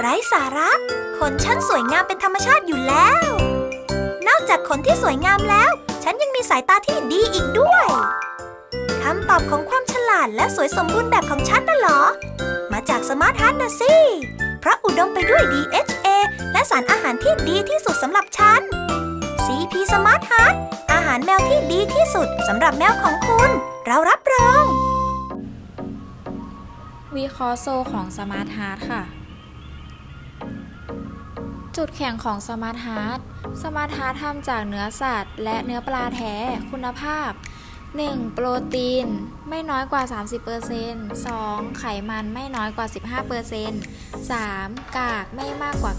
ไร้สาระ ขนฉันสวยงามเป็นธรรมชาติอยู่แล้ว นอกจากขนที่สวยงามแล้ว ฉันยังมีสายตาที่ดีอีกด้วย คำตอบของความฉลาดและสวยสมบูรณ์แบบของฉันน่ะเหรอ มาจากสมาร์ทฮาร์ดนะสิเพราะอุดมไปด้วย DHA และสารอาหารที่ดีที่สุดสำหรับฉัน CP Smart Heart อาหารแมวที่ดีที่สุดสำหรับแมวของคุณ เรารับรอง วิเคราะห์โซของสมาร์ทฮาร์ดค่ะ จุดแข็งของสมาร์ทฮาร์ดสมาร์ทฮาร์ดทำจากเนื้อสัตว์ และเนื้อปลาแท้คุณภาพ 1. โปรตีนไม่น้อยกว่า 30% 2. ไขมันไม่น้อยกว่า 15% 3. กากไม่มากกว่า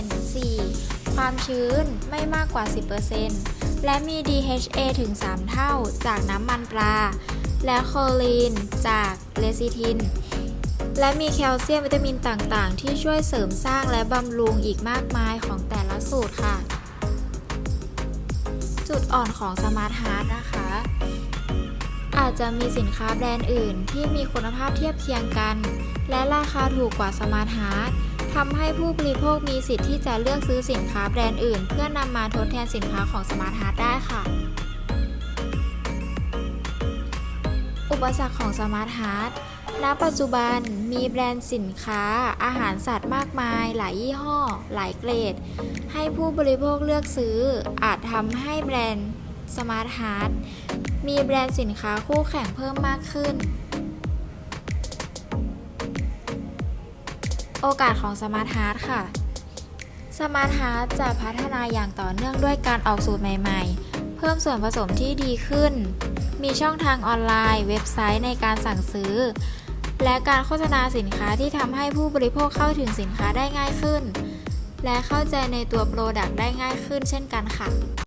9% 4. ความชื้นไม่มากกว่า 10%และมี DHA ถึง 3 เท่าจากน้ำมันปลา และโคลีนจากเลซิทิน และมีแคลเซียมวิตามินต่างๆ ที่ช่วยเสริมสร้างและบำรุงอีกมากมายของแต่ละสูตรค่ะ จุดอ่อนของสมาร์ทฮาร์ดนะคะ อาจจะมีสินค้าแบรนด์อื่น ที่มีคุณภาพเทียบเคียงกัน และราคาถูกกว่าสมาร์ทฮาร์ดทำให้ผู้บริโภคมีสิทธิ์ที่จะเลือกซื้อสินค้าแบรนด์อื่น เพื่อนำมาทดแทนสินค้าของสมาร์ทฮาร์ดได้ค่ะอุปสรรคของสมาร์ทฮาร์ด ณ ปัจจุบันมีแบรนด์สินค้า อาหารสัตว์มากมาย หลายยี่ห้อ หลายเกรด ให้ผู้บริโภคเลือกซื้อ อาจทำให้แบรนด์สมาร์ทฮาร์ดมีแบรนด์สินค้าคู่แข่งเพิ่มมากขึ้น โอกาสของสมาร์ทฮาร์ดค่ะสมาร์ทฮาร์ดจะพัฒนาอย่างต่อเนื่องด้วยการออกสูตรใหม่ ๆ เพิ่มส่วนผสมที่ดีขึ้น มีช่องทางออนไลน์ เว็บไซต์ในการสั่งซื้อ และการโฆษณาสินค้าที่ทำให้ผู้บริโภคเข้าถึงสินค้าได้ง่ายขึ้น และเข้าใจในตัวโปรดักต์ได้ง่ายขึ้นเช่นกันค่ะ